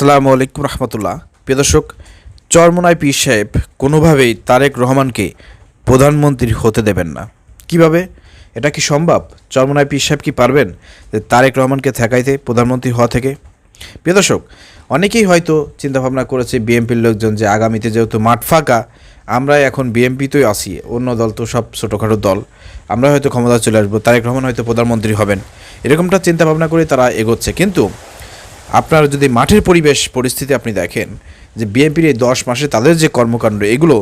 আসসালামু আলাইকুম রহমতুল্লাহ। প্রিয় দর্শক, চরমনায় পীর সাহেব কোনোভাবেই তারেক রহমানকে প্রধানমন্ত্রী হতে দেবেন না। কীভাবে? এটা কি সম্ভব? চরমনায় পীর সাহেব কি পারবেন যে তারেক রহমানকে ঠেকাইতে প্রধানমন্ত্রী হওয়া থেকে? প্রিয় দর্শক, অনেকেই হয়তো চিন্তাভাবনা করেছে বিএনপির লোকজন যে আগামীতে যেহেতু মাঠ ফাঁকা আমরা এখন বিএনপিতেই আসি অন্য দল তো সব ছোটোখাটো দল। আমরা হয়তো ক্ষমতা চলে আসব, তারেক রহমান হয়তো প্রধানমন্ত্রী হবেন। এরকমটা চিন্তাভাবনা করে তারা এগোচ্ছে। কিন্তু আপনার যদি মাঠের পরিবেশ পরিস্থিতি আপনি দেখেন, যে বিএনপির এই দশ মাসে তাদের যে কর্মকাণ্ড, এগুলো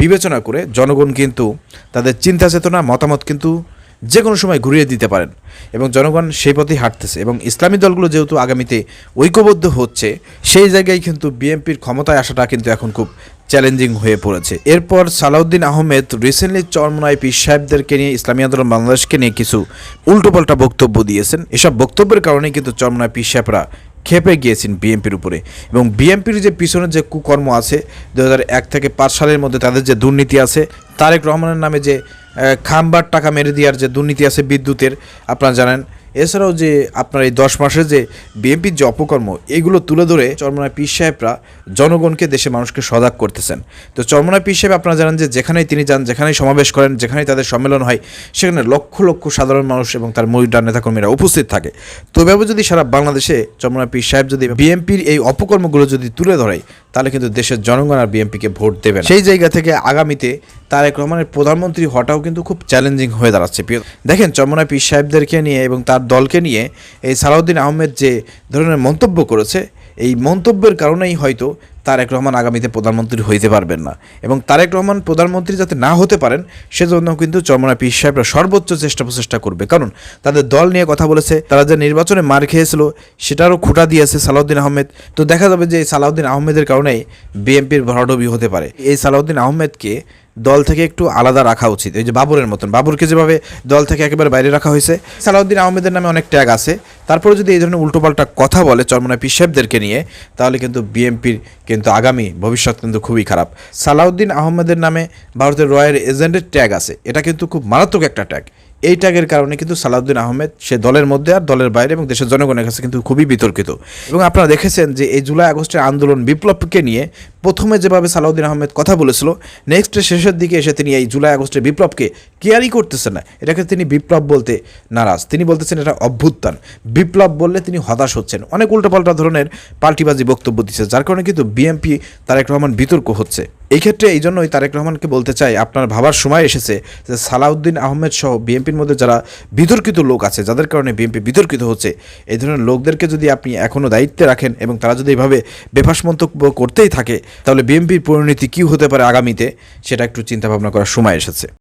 বিবেচনা করে জনগণ কিন্তু তাদের চিন্তা চেতনা, মতামত কিন্তু যে কোনো সময় ঘুরিয়ে দিতে পারেন এবং জনগণ সেই পথেই হাঁটতেছে এবং ইসলামী দলগুলো যেহেতু আগামীতে ঐক্যবদ্ধ হচ্ছে, সেই জায়গায় কিন্তু বিএনপির ক্ষমতায় আসাটা কিন্তু এখন খুব চ্যালেঞ্জিং হয়ে পড়েছে। এরপর সালাউদ্দিন আহমেদ রিসেন্টলি চরমনায় পীর সাহেবদেরকে নিয়ে, ইসলামী আন্দোলন বাংলাদেশকে নিয়ে কিছু উল্টোপাল্টা বক্তব্য দিয়েছেন। এসব বক্তব্যের কারণে কিন্তু চরমনায় পীর সাহেবরা খেপে গিয়েছেন বিএনপির উপরে। এবং বিএনপির যে পিছনের যে কুকর্ম আছে দু থেকে পাঁচ সালের মধ্যে তাদের যে দুর্নীতি আছে, তারেক রহমানের নামে যে খাম্বার টাকা মেরে দেওয়ার যে দুর্নীতি আছে বিদ্যুতের, আপনারা জানেন এছাড়াও যে আপনার এই দশ মাসের যে বিএনপির যে অপকর্ম, এগুলো তুলে ধরে চরমনায় পীর সাহেবরা জনগণকে দেশে মানুষকে সজাগ করতেছেন। তো চরমনায় পীর সাহেব আপনারা জানেন যে যেখানেই তিনি যান, যেখানেই সমাবেশ করেন, যেখানেই তাদের সম্মেলন হয়, সেখানে লক্ষ লক্ষ সাধারণ মানুষ এবং তার মরিডার নেতাকর্মীরা উপস্থিত থাকে। তো এভাবে যদি সারা বাংলাদেশে চরমনায় পীর সাহেব যদি বিএনপির এই অপকর্মগুলো যদি তুলে ধরে, তাহলে কিন্তু দেশের জনগণ আর বিএনপিকে ভোট দেবে সেই জায়গা থেকে আগামীতে তারেক রহমানের প্রধানমন্ত্রী হওয়াটাও কিন্তু খুব চ্যালেঞ্জিং হয়ে দাঁড়াচ্ছে, প্রিয়। দেখেন, চমনা পীর সাহেবদেরকে নিয়ে এবং তার দলকে নিয়ে এই সালাউদ্দিন আহমেদ যে ধরনের মন্তব্য করেছে, এই মন্তব্যের কারণেই হয়তো তারেক রহমান আগামীতে প্রধানমন্ত্রী হইতে পারবেন না। এবং তারেক রহমান প্রধানমন্ত্রী যাতে না হতে পারেন, সেজন্য কিন্তু চরমনা পীর সাহেবরা সর্বোচ্চ চেষ্টা প্রচেষ্টা করবে। কারণ তাদের দল নিয়ে কথা বলেছে, তারা যে নির্বাচনে মার খেয়েছিল, সেটারও খুঁটা দিয়েছে সালাউদ্দিন আহমেদ। তো দেখা যাবে যে এই সালাউদ্দিন আহমেদের কারণেই বিএনপির ভরাডবি হতে পারে। এই সালাউদ্দিন আহমেদকে দল থেকে একটু আলাদা রাখা উচিত। এই যে বাবরের মতন। বাবরকে যেভাবে দল থেকে একেবারে বাইরে রাখা হয়েছে, সালাউদ্দিন আহমেদের নামে অনেক ট্যাগ আছে। তারপরে যদি এই ধরনের উল্টোপাল্টা কথা বলে চরমনা পিসাবদেরকে নিয়ে, তাহলে কিন্তু বিএমপির কিন্তু আগামী ভবিষ্যৎ কিন্তু খুবই খারাপ। সালাউদ্দিন আহমেদের নামে ভারতের রয়্যাল এজেন্টের ট্যাগ আছে। এটা কিন্তু খুব মারাত্মক একটা ট্যাগ। এই ট্যাগের কারণে কিন্তু সালাউদ্দিন আহমেদ সে দলের মধ্যে আর দলের বাইরে এবং দেশের জনগণের কাছে কিন্তু খুবই বিতর্কিত। এবং আপনারা দেখেছেন যে এই জুলাই আগস্টের আন্দোলন বিপ্লবকে নিয়ে প্রথমে যেভাবে সালাউদ্দিন আহমেদ কথা বলেছিল নেক্সট শেষের দিকে এসে তিনি এই জুলাই আগস্টের বিপ্লবকে কেয়ারই করতেছেন না। এটাকে তিনি বিপ্লব বলতে নারাজ। তিনি বলতেছেন এটা অভ্যুত্থান। বিপ্লব বললে তিনি হতাশ হচ্ছেন। অনেক উল্টোপাল্টা ধরনের পাল্টিবাজি বক্তব্য দিচ্ছে, যার কারণে কিন্তু বিএনপি তারেক রহমান বিতর্ক হচ্ছে। এই ক্ষেত্রে এই জন্যই তারেক রহমানকে বলতে চাই, আপনার ভাবার সময় এসেছে যে সালাউদ্দিন আহমেদ সহ বিএনপির মধ্যে যারা বিতর্কিত লোক আছে, যাদের কারণে বিএনপি বিতর্কিত হচ্ছে, এই ধরনের লোকদেরকে যদি আপনি এখনও দায়িত্বে রাখেন এবং তারা যদি এভাবে বেফাস মন্তব্য করতেই থাকে, তাহলে বিএনপির পরিণতি কী হতে পারে আগামীতে, সেটা একটু চিন্তাভাবনা করার সময় এসেছে।